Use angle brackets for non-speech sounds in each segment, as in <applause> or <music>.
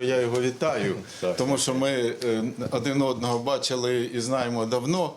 Я його вітаю, <laughs> тому що ми е, один одного бачили і знаємо давно.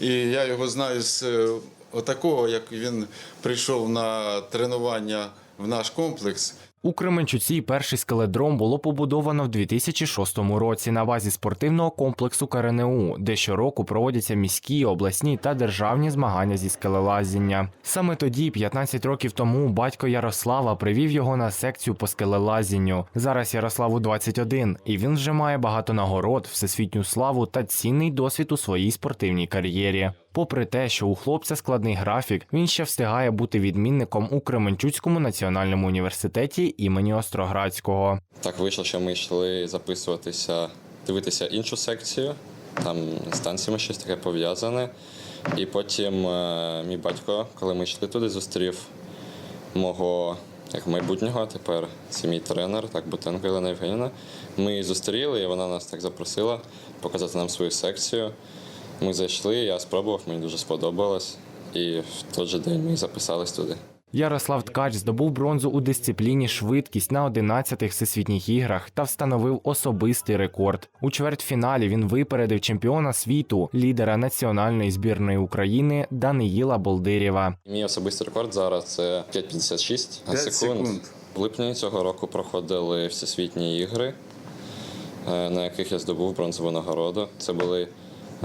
І я його знаю з е, отакого, як він прийшов на тренування в наш комплекс. У Кременчуці перший скеледром було побудовано в 2006 році на базі спортивного комплексу КРНУ, де щороку проводяться міські, обласні та державні змагання зі скелелазіння. Саме тоді, 15 років тому, батько Ярослава привів його на секцію по скелелазінню. Зараз Ярославу 21, і він вже має багато нагород, всесвітню славу та цінний досвід у своїй спортивній кар'єрі. Попри те, що у хлопця складний графік, він ще встигає бути відмінником у Кременчуцькому національному університеті імені Остроградського. Так вийшло, що ми йшли записуватися, дивитися іншу секцію. Там з танцями щось таке пов'язане. І потім е, мій батько, коли ми йшли туди, зустрів мого як майбутнього, тепер це мій тренер, так Бутенко Єлена Євгенівна. Ми її зустріли, і вона нас так запросила показати нам свою секцію. Ми зайшли, я спробував, мені дуже сподобалось. І в той же день ми записались туди. Ярослав Ткач здобув бронзу у дисципліні швидкість на 11-х всесвітніх іграх та встановив особистий рекорд. У чвертьфіналі він випередив чемпіона світу, лідера національної збірної України Даниїла Болдирєва. Мій особистий рекорд зараз це 5,56 П'ять секунд. секунд. В липні цього року проходили всесвітні ігри, е, на яких я здобув бронзову нагороду. Це були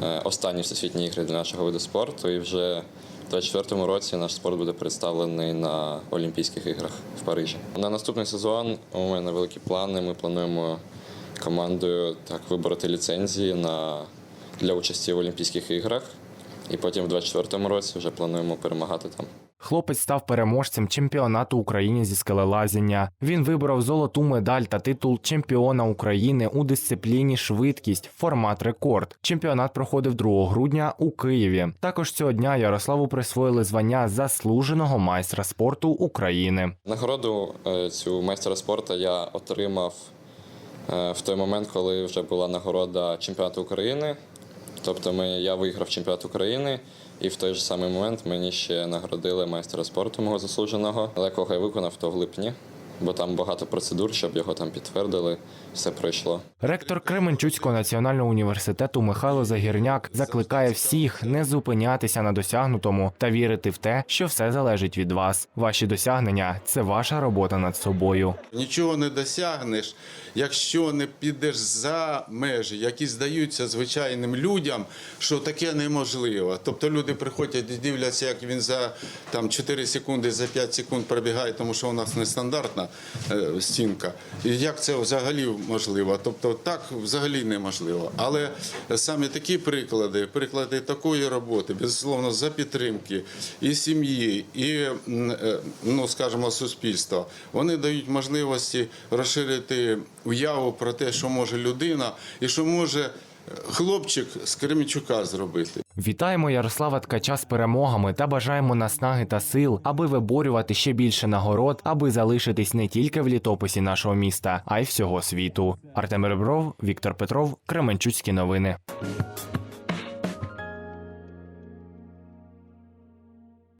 е, останні всесвітні ігри для нашого виду спорту. І вже 2024 році наш спорт буде представлений на Олімпійських іграх в Парижі. На наступний сезон у мене великі плани. Ми плануємо командою так вибороти ліцензії на, для участі в Олімпійських іграх. І потім в 2024 році вже плануємо перемагати там. Хлопець став переможцем чемпіонату України зі скелелазіння. Він виборов золоту медаль та титул чемпіона України у дисципліні швидкість, формат рекорд. Чемпіонат проходив 2 грудня у Києві. Також цього дня Ярославу присвоїли звання заслуженого майстра спорту України. Нагороду е, цю майстера спорту я отримав е, в той момент, коли вже була нагорода чемпіонату України. Тобто ми, я виграв чемпіонат України, і в той же самий момент мені ще нагородили майстера спорту мого заслуженого, але якого я виконав то в липні, бо там багато процедур, щоб його там підтвердили, все пройшло. Ректор Кременчуцького національного університету Михайло Загірняк закликає всіх не зупинятися на досягнутому та вірити в те, що все залежить від вас. Ваші досягнення це ваша робота над собою. Нічого не досягнеш, якщо не підеш за межі, які здаються звичайним людям, що таке неможливо. Тобто люди приходять і дивляться, як він за там 4 секунди, за 5 секунд пробігає, тому що у нас нестандартна стінка. І як це взагалі можливо? Тобто так взагалі неможливо. Але саме такі приклади, приклади такої роботи, безусловно, за підтримки і сім'ї, і е, ну скажімо, суспільства, вони дають можливості розширити уяву про те, що може людина, і що може е, хлопчик з Кремчука зробити. Вітаємо Ярослава Ткача з перемогами та бажаємо наснаги та сил, аби виборювати ще більше нагород, аби залишитись не тільки в літописі нашого міста, а й всього світу. Артем Ребров, Віктор Петров, Кременчуцькі новини.